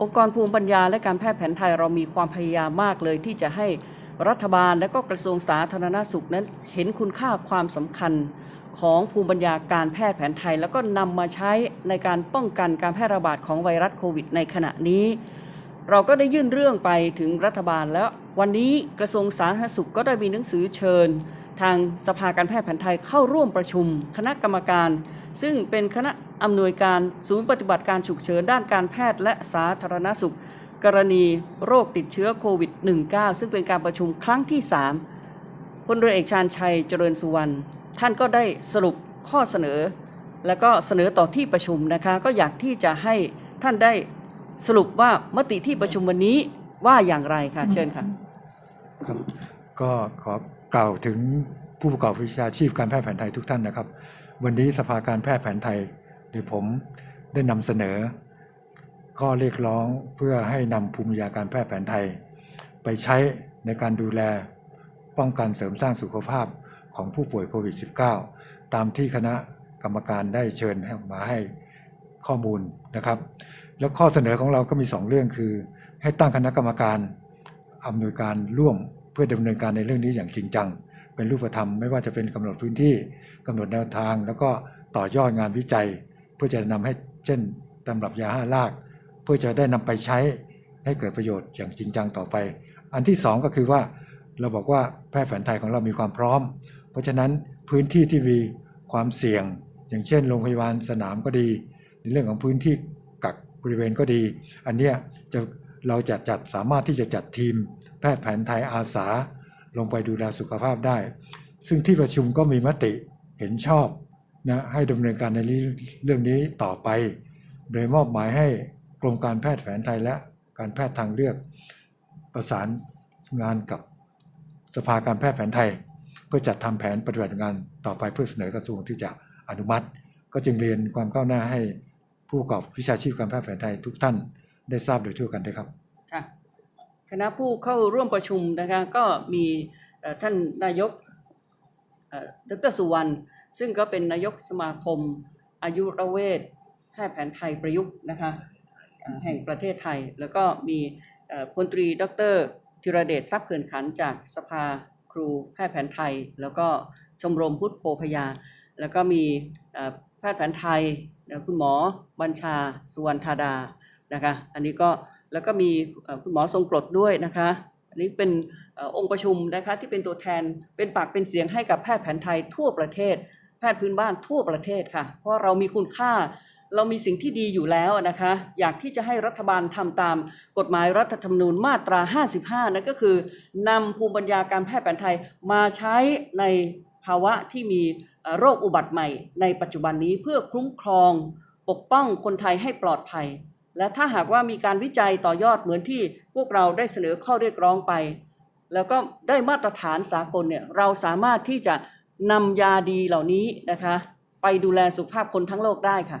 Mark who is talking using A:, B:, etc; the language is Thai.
A: องค์กรภูมิปัญญาและการแพทย์แผนไทยเรามีความพยายามมากเลยที่จะให้รัฐบาลและก็กระทรวงสาธารณสุขนั้น เห็นคุณค่าความสำคัญของภูมิปัญญาการแพทย์แผนไทย แล้วก็นำมาใช้ในการป้องกันการแพร่ระบาดของไวรัสโควิด ในขณะนี้ เราก็ได้ยื่นเรื่องไปถึงรัฐบาลแล้ววันนี้กระทรวงสาธารณสุขก็ได้มีหนังสือเชิญ ทางสภาการแพทย์แผนไทยเข้าร่วมประชุม คณะกรรมการ ซึ่งเป็นคณะอำนวยการศูนย์ปฏิบัติการฉุกเฉินด้านการแพทย์และสาธารณสุข กรณีโรคติดเชื้อโควิด -19 ซึ่งเป็นการประชุมครั้งที่ 3พลเรือเอกชาญชัยเจริญสุวรรณท่านก็ได้สรุปข้อเสนอ แล้วก็เสนอต่อที่ประชุมนะคะ ก็อยากที่จะให้ท่านได้สรุปว่ามติที่ประชุมวันนี้ว่าอย่างไรค่ะเชิญค่ะ
B: ครับ ก็ขอกล่าวถึงผู้ประกอบวิชาชีพการแพทย์แผนไทยทุกท่านนะครับ วันนี้สภาการแพทย์แผนไทยโดยผมได้นำเสนอ ข้อเรียกร้องเพื่อให้นำภูมิปัญญาการแพทย์แผนไทย ไปใช้ในการดูแลป้องกันเสริมสร้างสุขภาพของผู้ป่วยโควิด -19 ตามที่คณะกรรมการได้เชิญมาให้ข้อมูลนะครับ แล้วข้อเสนอของเราก็มี 2 เรื่องคือ ให้ตั้งคณะกรรมการอำนวยการร่วม พื่อดำเนินการในเรื่องนี้อย่างจริงจัง เป็นรูปธรรมไม่ว่าจะเป็นกำหนดพื้นที่กำหนดแนวทาง แล้วก็ต่อยอดงานวิจัย เพื่อจะนำให้เช่นตำรับยาห้าลาก เพื่อจะได้นำไปใช้ให้เกิดประโยชน์อย่างจริงจังต่อไป อันที่สองก็คือว่าเราบอกว่าแพทย์แผนไทยของเรามีความพร้อม เพราะฉะนั้นพื้นที่ที่มีความเสี่ยง อย่างเช่น โรงพยาบาลสนามก็ดี ในเรื่องของพื้นที่กักบริเวณก็ดี อันเนี้ยจะ เราจะจัดสามารถที่จะจัดทีม แพทย์แผนไทยอาสา ลงไปดูแลสุขภาพได้ ซึ่งที่ประชุมก็มีมติเห็นชอบนะให้ดำเนินการในเรื่องนี้ต่อไป โดยมอบหมายให้กรมการแพทย์แผนไทยและการแพทย์ทางเลือก ประสานงานกับสภาการแพทย์แผนไทย เพื่อจัดทำแผนปฏิบัติงานต่อไปเพื่อเสนอกระทรวงที่จะอนุมัติ ก็จึงเรียนความก้าวหน้าให้ผู้ประกอบวิชาชีพการแพทย์แผนไทยทุกท่าน ได้ทราบโดยทั่วกันด้วยครับ
A: ค่ะคณะผู้เข้าร่วมประชุมนะคะก็มีท่านนายกดรสุวรรณซึ่งก็เป็นนายกสมาคม อายุรเวชแพทย์แผนไทยประยุกต์นะคะแห่งประเทศไทย แล้วก็มีพลตรีดรธีรเดชทรัพย์เขื่อนขันจากสภาครูแพทย์แผนไทย แล้วก็ชมรมพุทธโพพยา แล้วก็มีแพทย์แผนไทยคุณหมอบัญชาสุวรรณธาดา นะคะ อันนี้ก็แล้วก็มีคุณหมอทรงกรดด้วยนะคะ อันนี้เป็นอองค์ประชุมนะคะที่เป็นตัวแทนเป็นปากเป็นเสียงให้กับแพทย์แผนไทยทั่วประเทศ แพทย์พื้นบ้านทั่วประเทศค่ะ เพราะเรามีคุณค่าเรามีสิ่งที่ดีอยู่แล้วนะคะ อยากที่จะให้รัฐบาลทำตามกฎหมายรัฐธรรมนูญมาตรา 55นั่นก็คือนำภูมิปัญญาการแพทย์แผนไทยมาใช้ในภาวะที่มีโรคอุบัติใหม่ ในปัจจุบันนี้เพื่อคุ้มครองปกป้องคนไทยให้ปลอดภัย และถ้าหากว่ามีการวิจัยต่อยอดเหมือนที่พวกเราได้เสนอข้อเรียกร้องไป แล้วก็ได้มาตรฐานสากลเนี่ยเราสามารถที่จะนำยาดีเหล่านี้นะคะ ไปดูแลสุขภาพคนทั้งโลกได้ค่ะ